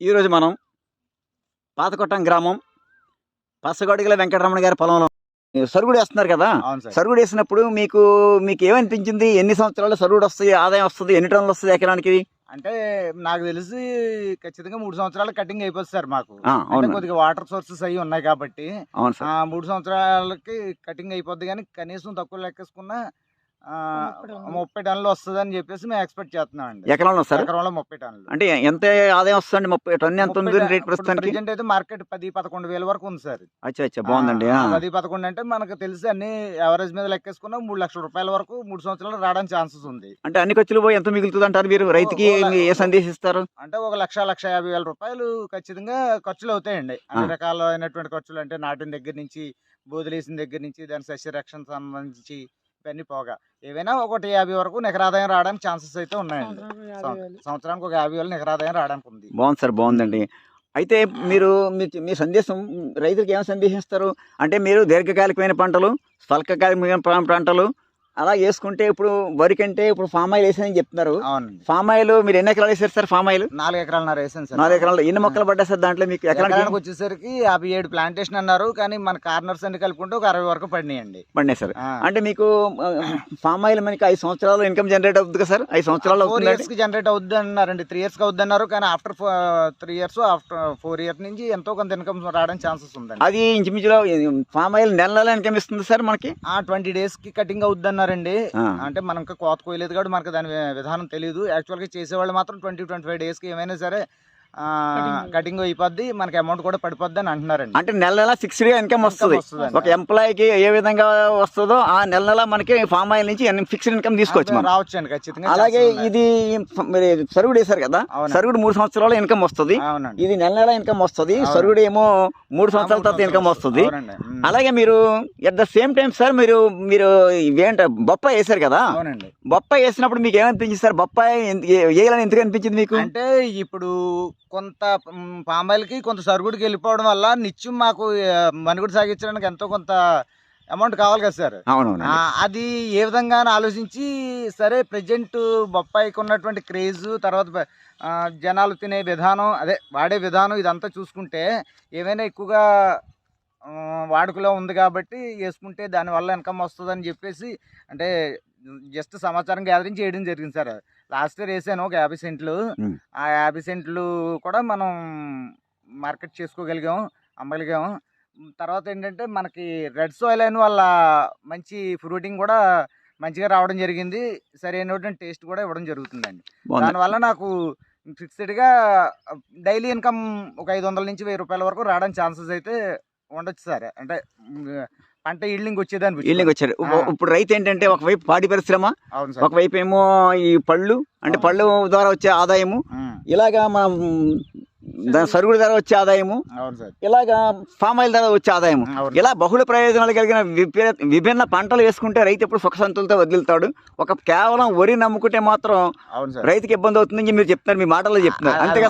ఈరోజు మనం పాతకొట్టం గ్రామం పసగొడిగల వెంకటరమణ గారి పొలంలో సరుగుడు వేస్తున్నారు కదా? అవును సార్. సరుగుడు వేసినప్పుడు మీకు మీకు ఏమనిపించింది? ఎన్ని సంవత్సరాలు సరుగుడు వస్తుంది ఆదాయం వస్తుంది ఎన్ని టన్నులు వస్తుంది ఎకరానికి? అంటే నాకు తెలిసి ఖచ్చితంగా మూడు సంవత్సరాలు కటింగ్ అయిపోతుంది సార్ మాకు. కొద్దిగా వాటర్ సోర్సెస్ అవి ఉన్నాయి కాబట్టి మూడు సంవత్సరాలకి కటింగ్ అయిపోద్ది కానీ కనీసం తక్కువ లెక్కేసుకున్న ముప్పై టన్నులు. వస్తుంది అని చెప్పేసి మేము ఎక్స్పెక్ట్ చేస్తున్నాం అండి ఎకరంలో సార్ ఎకరంలో ముప్పై టన్నులు. అంటే ఎంత ఆదాయం వస్తుంది? ముప్పై టన్ను ఎంత ఉంది రేట్ ప్రస్తుతానికి? ప్రజెంట్ అయితే మార్కెట్ పది పదకొండు వేల వరకు ఉంది సార్. అచ్చా అచ్చా బాగుందండి. పది పదకొండు అంటే మనకు తెలిసి అన్ని ఎవరేజ్ మీద లెక్కేసుకున్న మూడు లక్షల రూపాయల వరకు మూడు సంవత్సరాలు రావడానికి ఛాన్సెస్ ఉంది. అంటే అన్ని ఖర్చులు పోయి ఎంత మిగులుతుంది అంటారు మీరు? రైతుకి ఏ సందేశం ఇస్తారు అంటే ఒక లక్ష లక్ష యాభై వేల రూపాయలు ఖచ్చితంగా ఖర్చులు అవుతాయండి. అన్ని. రకాలైనటువంటి ఖర్చులు అంటే నాటిన దగ్గర నుంచి బోధులేసిన దగ్గర నుంచి దాని సస్యరక్షణ సంబంధించి ఇవన్నీ పోగా. ఏవైనా ఒకటి యాభై వరకు నికరాదాయం రావడానికి ఛాన్సెస్ అయితే ఉన్నాయండి. సంవత్సరానికి ఒక యాభై వేలు. నికరాదాయం రావడానికి ఉంది. బాగుంది సార్ బాగుందండి. అయితే మీరు మీ మీ సందేశం రైతులకు ఏం సందేశం ఇస్తారు అంటే మీరు దీర్ఘకాలికమైన పంటలు స్వల్పకాలికమైన పంటలు అలా వేసుకుంటే ఇప్పుడు వరి కంటే ఇప్పుడు ఫామ్ ఆయిల్ వేసానని చెప్తున్నారు. ఫామ్ ఆయిల్ మీరు ఎన్ని ఎకరాలు వేసారు సార్ ఫామ్ ఆయిల్? నాలుగు ఎకరాలన్నర వేసాను సార్. నాలుగు ఎకరాలు. ఎన్ని మొక్కలు పడ్డాయి సార్ దాంట్లో మీకు ఎకరానికి? వచ్చేసరికి యాభై ఏడు ప్లాంటేషన్ అన్నారు కానీ మన కార్నర్స్ అన్ని కలుపుకుంటే ఒక అరవై వరకు పడినాయండి. పడినాయి సార్. అంటే మీకు ఫామ్ ఆయిల్ మనకి ఐదు సంవత్సరాలు ఇన్కమ్ జనరేట్ అవుతుంది కదా సార్? ఐదు సంవత్సరాలు ఫోర్ ఇయర్స్ జనరేట్ అవుద్ది అన్నారండి. త్రీ ఇయర్స్కి అవుద్ది అన్నారు కానీ after three years after four years నుంచి ఎంతో కొంత ఇన్కమ్ రావడానికి ఛాన్సెస్ ఉందండి. అది ఇంచుమించులో ఫామ్ ఆయిల్ నెల నెల ఇన్కమ్ ఇస్తుంది సార్ మనకి? ఆ ట్వంటీ డేస్కి కటింగ్ అవుద్ది అన్నారండి ఆ. అంటే మనం ఇంకా కోత కోయలేదు కాబట్టి మనకు దాని విధానం తెలియదు యాక్చువల్గా చేసేవాళ్ళు మాత్రం ట్వంటీ ట్వంటీ ఫైవ్ డేస్కి ఏమైనా సరే కటింగ్ అయిపోద్ది మనకి అమౌంట్ కూడా పడిపోద్ది అని అంటున్నారండి అంటే నెల నెల ఫిక్స్డ్గా ఇన్కమ్ వస్తుంది. ఒక ఎంప్లాయీకి ఏ విధంగా వస్తుందో ఆ నెల నెల మనకి ఫామ్ ఆయిల్ నుంచి ఫిక్స్డ్ ఇన్కమ్ తీసుకోవచ్చు మనం రావచ్చు అండి ఖచ్చితంగా అలాగే. ఇది మరి సరుగుడు వేశారు కదా. సరుగుడు మూడు సంవత్సరాల ఇన్కమ్ వస్తుంది ఇది నెల నెల ఇన్కమ్ వస్తుంది. సరుగుడు ఏమో మూడు సంవత్సరాల తర్వాత ఇన్కమ్ వస్తుంది. అలాగే మీరు at the same time sir మీరు మీరు ఇవేంట బొప్పాయి వేశారు కదా అవునండి బొప్పాయి వేసినప్పుడు మీకు ఏమనిపించింది సార్ బొప్పాయి వేయాలని ఎందుకు అనిపించింది మీకు అంటే ఇప్పుడు కొంత పామాయిల్కి కొంత సరుగుడికి వెళ్ళిపోవడం వల్ల నిత్యం మాకు ఆ, మనుగడ సాగించడానికి ఎంతో కొంత అమౌంట్ కావాలి కదా సార్? అవునవును ఆ, అది ఏ విధంగా ఆలోచించి సరే ప్రజెంట్ బొప్పాయికి ఉన్నటువంటి క్రేజ్ తర్వాత జనాలు తినే విధానం అదే వాడే విధానం ఇదంతా చూసుకుంటే ఏమైనా ఎక్కువగా వాడుకలో ఉంది కాబట్టి వేసుకుంటే దానివల్ల ఇన్కమ్ వస్తుందని చెప్పేసి అంటే జస్ట్ సమాచారం గ్యాదరింగ్ చేయడం జరిగింది సార్. లాస్ట్ ఇయర్ వేసాను ఒక యాభై సెంట్లు. ఆ యాభై సెంట్లు కూడా మనం మార్కెట్ చేసుకోగలిగాం అమ్మగలిగాం. తర్వాత ఏంటంటే మనకి రెడ్ సాయిల్ అయిన వల్ల మంచి ఫ్రూటింగ్ కూడా మంచిగా రావడం జరిగింది. సరైనటువంటి టేస్ట్ కూడా ఇవ్వడం జరుగుతుందండి. దానివల్ల నాకు ఫిక్స్డ్గా డైలీ ఇన్కమ్ ఒక ఐదు వందల నుంచి వెయ్యి రూపాయల వరకు రావడానికి ఛాన్సెస్ అయితే ఉండొచ్చు సార్. అంటే పంట ఈల్డింగ్ వచ్చేదాన్ని. ఇల్లుకి వచ్చారు. ఇప్పుడు రైతు ఏంటంటే ఒకవైపు పాడి పరిశ్రమ ఒకవైపు ఏమో ఈ పళ్ళు అంటే పళ్ళు ద్వారా వచ్చే ఆదాయము ఇలాగా మనం దాని సరుగుడు ద్వారా వచ్చే ఆదాయము ఇలాగా ఫామ్ ఆయిల్ ద్వారా వచ్చే ఆదాయము. ఇలా బహుళ ప్రయోజనాలు కలిగిన విభిన్న పంటలు వేసుకుంటే రైతు ఎప్పుడు సుఖ సంతులతో వదులుతాడు. ఒక కేవలం వరి నమ్ముకుంటే మాత్రం రైతుకి ఇబ్బంది అవుతుందని మీరు చెప్తున్నారు మీ మాటల్లో చెప్తున్నారు. అంతేగా